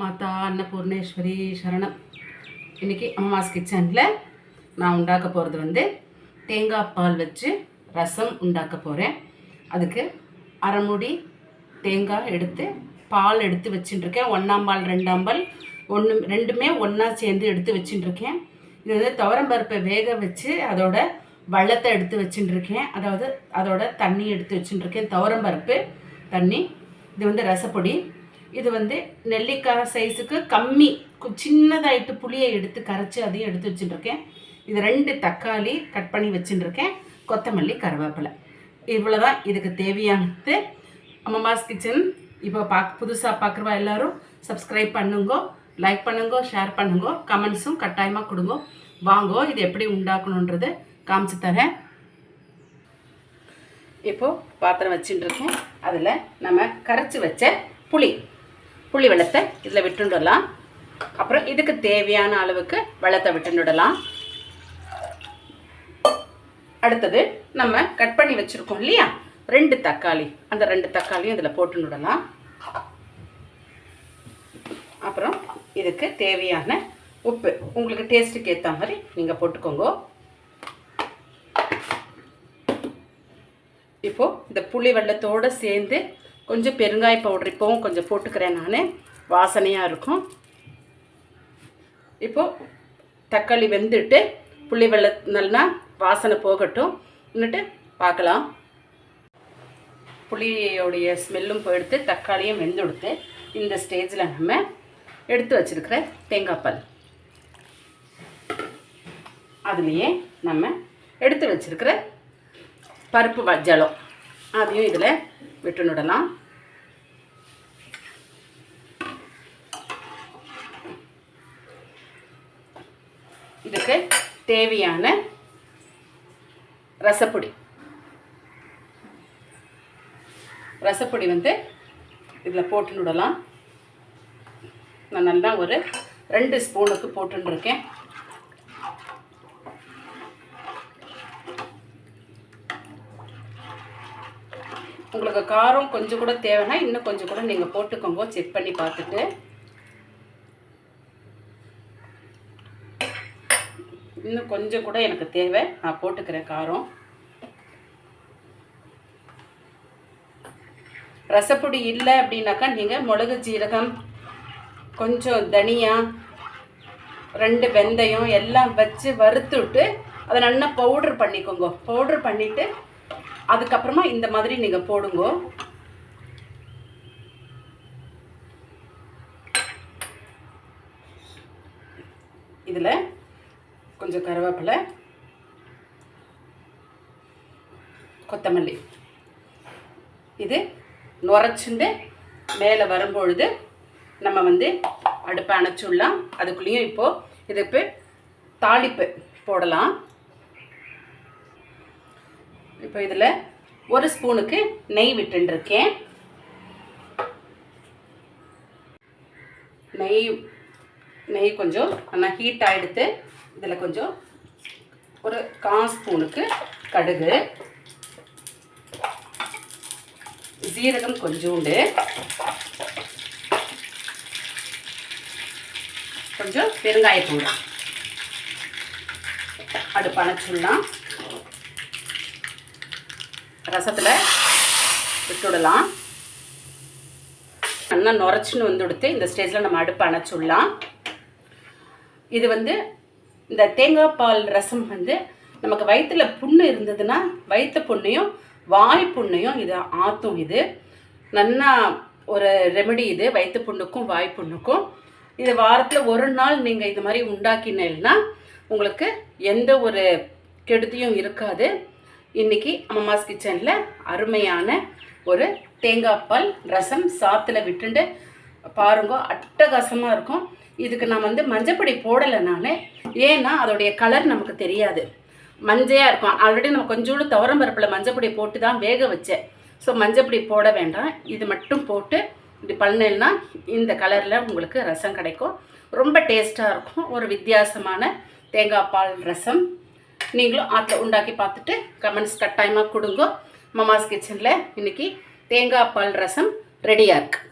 மாதா அன்னபூர்ணேஸ்வரி சரணம். இன்றைக்கி அம்மாஸ் கிச்சனில் நான் உண்டாக்க போகிறது வந்து தேங்காய் பால் வச்சு ரசம் உண்டாக்க போகிறேன் அதுக்கு அரைமுடி தேங்காய் எடுத்து பால் எடுத்து வச்சுட்டுருக்கேன். ஒன்றாம் பால் ரெண்டாம் பால் ஒன்று ரெண்டுமே ஒன்றா சேர்ந்து எடுத்து வச்சுட்டுருக்கேன். இது வந்து துவரம்பருப்பை வேக வச்சு அதோட வள்ளத்தை எடுத்து வச்சுட்டுருக்கேன். அதாவது அதோட தண்ணி எடுத்து வச்சுட்டுருக்கேன். துவரம்பருப்பு தண்ணி இது வந்து ரசப்பொடி இது வந்து நெல்லிக்காய் சைஸுக்கு கம்மி கு- சின்னதாயிட்டு புளியை எடுத்து கரைச்சி அதையும் எடுத்து வச்சுட்டுருக்கேன் இது ரெண்டு தக்காளி கட் பண்ணி வச்சுட்டுருக்கேன் கொத்தமல்லி கருவேப்பிலை. இவ்வளோ தான் இதுக்கு தேவையானது. அம்மாஸ் கிச்சன். இப்போ பார்க்க புதுசாக பார்க்குறவா எல்லோரும் சப்ஸ்கிரைப் பண்ணுங்கோ லைக் பண்ணுங்கோ ஷேர் பண்ணுங்கோ கமெண்ட்ஸும் கட்டாயமாக கொடுங்கோ. வாங்கோ இது எப்படி உண்டாக்கணுன்றது காமிச்சு தரேன். இப்போது பாத்திரம் வச்சுட்டுருக்கேன் அதில் நம்ம கரைச்சி வச்ச புளி. புளி வெள்ளத்தை இதில் விட்டுடலாம் அப்புறம் இதுக்கு தேவையான அளவுக்கு வெள்ளத்தை விட்டுடலாம் அடுத்தது நம்ம கட் பண்ணி வச்சுருக்கோம் இல்லையா? ரெண்டு தக்காளி. அந்த ரெண்டு தக்காளியும் இதில் போட்டுடலாம் அப்புறம் இதுக்கு தேவையான உப்பு. உங்களுக்கு டேஸ்ட்டுக்கு ஏற்ற மாதிரி நீங்கள் போட்டுக்கோங்க. இப்போது இந்த புளி வெள்ளத்தோடு சேர்ந்து கொஞ்சம் பெருங்காய பவுடர் இப்போவும் கொஞ்சம் போட்டுக்கிறேன் நான். வாசனையாக இருக்கும். இப்போது தக்காளி வெந்துட்டு புளி வெள்ள வாசனை போகட்டும். இன்னுட்டு பார்க்கலாம் புளியோடைய ஸ்மெல்லும் போயிடுத்து தக்காளியும் வெந்துடுத்து இந்த ஸ்டேஜில் நம்ம எடுத்து வச்சிருக்கிற தேங்காய் பால். அதுலேயே நம்ம எடுத்து வச்சிருக்கிற பருப்பு வஜ்ஜலம் அதையும் இதில் விட்டுனுடலாம் இதுக்கு தேவையான ரசப்பொடி. ரசப்பொடி வந்து இதில் போட்டுனுடலாம் நான் நல்லா ஒரு ரெண்டு ஸ்பூனுக்கு போட்டுருக்கேன் உங்களுக்கு காரம் கொஞ்சம் கூட தேவைன்னா இன்னும் கொஞ்சம் கூட நீங்கள் போட்டுக்கோங்க. செக் பண்ணி பார்த்துட்டு. இன்னும் கொஞ்சம் கூட எனக்கு தேவை. நான் போட்டுக்கிறேன் காரம். ரசப்பொடி இல்லை அப்படின்னாக்கா நீங்கள் மிளகு ஜீரகம் கொஞ்சம் தனியா ரெண்டு வெந்தயம் எல்லாம் வச்சு வறுத்துட்டு அதை நல்லா பவுடர் பண்ணிக்கோங்க. பவுடர் பண்ணிவிட்டு அதுக்கப்புறமா இந்த மாதிரி நீங்கள் போடுங்க. இதில் கொஞ்சம் கருவேப்பிலை கொத்தமல்லி. இது நுரைச்சுண்டு மேலே வரும்பொழுது நம்ம வந்து அடுப்பை அணைச்சுடலாம் அதுக்குள்ளேயும் இப்போது இதுக்கு தாளிப்பு போடலாம். இப்போ இதில் ஒரு ஸ்பூனுக்கு நெய் விட்டுருக்கேன் நெய் நெய் கொஞ்சம் நல்லா ஹீட் ஆகிடுத்து இதில் கொஞ்சம் ஒரு கால் ஸ்பூனுக்கு கடுகு ஜீரகம் கொஞ்சோண்டு கொஞ்சம் பெருங்காயத்தூள். அடுப்பு அணைச்சுடலாம் ரசத்தில் விட்டுடலாம் நல்லா நுரைச்சின்னு வந்து கொடுத்து இந்த ஸ்டேஜில் நம்ம அடுப்பு அணைச்சுடலாம் இது வந்து இந்த தேங்காய் பால் ரசம் வந்து நமக்கு வயிற்றில் புண்ணு இருந்ததுன்னா வயிற்று புண்ணையும் வாய் புண்ணையும் இது ஆற்றும் இது. நல்லா ஒரு ரெமெடி இது வயிற்று புண்ணுக்கும் வாய் புண்ணுக்கும். இது வாரத்தில் ஒரு நாள் நீங்கள் இது மாதிரி உண்டாக்கினீங்கன்னா உங்களுக்கு எந்த ஒரு கெடுதியும் இருக்காது. இன்னைக்கு அம்மாஸ் கிச்சனில் அருமையான ஒரு தேங்காய் பால் ரசம் சாத்தில் விட்டுண்டு பாருங்க அட்டகாசமாக இருக்கும். இதுக்கு நான் வந்து மஞ்சப்பொடி போடலை நான். ஏன்னா அதோடைய கலர் நமக்கு தெரியாது. மஞ்சையாக இருக்கும். ஆல்ரெடி நம்ம கொஞ்சோண்டு துவரம் பருப்பில் மஞ்சப்பொடி போட்டு தான் வேக வச்சேன். ஸோ மஞ்சப்பொடி போட வேண்டாம். இது மட்டும் போட்டு இப்படி பண்ணேன்னா இந்த கலரில் உங்களுக்கு ரசம் கிடைக்கும். ரொம்ப டேஸ்ட்டாக இருக்கும். ஒரு வித்தியாசமான தேங்காய் பால் ரசம். நீங்களும் ஆற்ற உண்டாக்கி பார்த்துட்டு கமெண்ட்ஸ் கட்டாயமாக கொடுங்க. மமாஸ் கிச்சனில் இன்றைக்கி தேங்காய் பால் ரசம் ரெடியாக இருக்குது